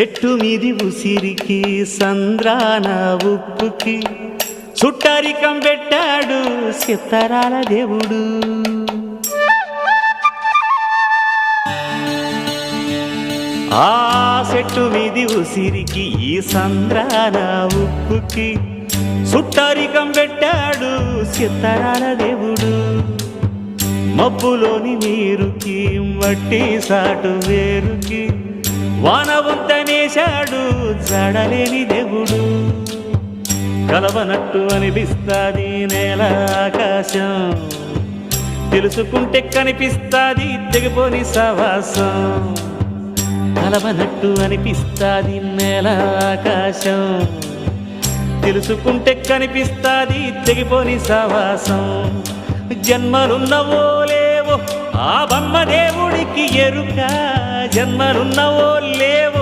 చెట్టు మీది ఉసిరికి సంద్రాన ఉప్పుకి. చుట్టరికం పెట్టాడు సిత్తరాల దేవుడు. ఆ చెట్టు మీది ఉసిరికి ఈ సంద్రాన ఉప్పుకి. చుట్టరికం పెట్టాడు సిత్తరాల దేవుడు. మబ్బులోని నీరుకి మట్టి సాటు వేరుకి. వానవంతనేశాడు జడలేని దేవుడు. కలవనట్టు అనిపిస్తాది నేల ఆకాశం. తెలుసుకుంటే కనిపిస్తాది తెగిపోని సవాసం కలవనట్టు అనిపిస్తాది నేల ఆకాశం. తెలుసుకుంటే కనిపిస్తాది తెగిపోని సవాసం జన్మలున్నవో లేవో ఆ బొమ్మ దేవుడికి ఎరుకా. జన్మలున్నవో లేవో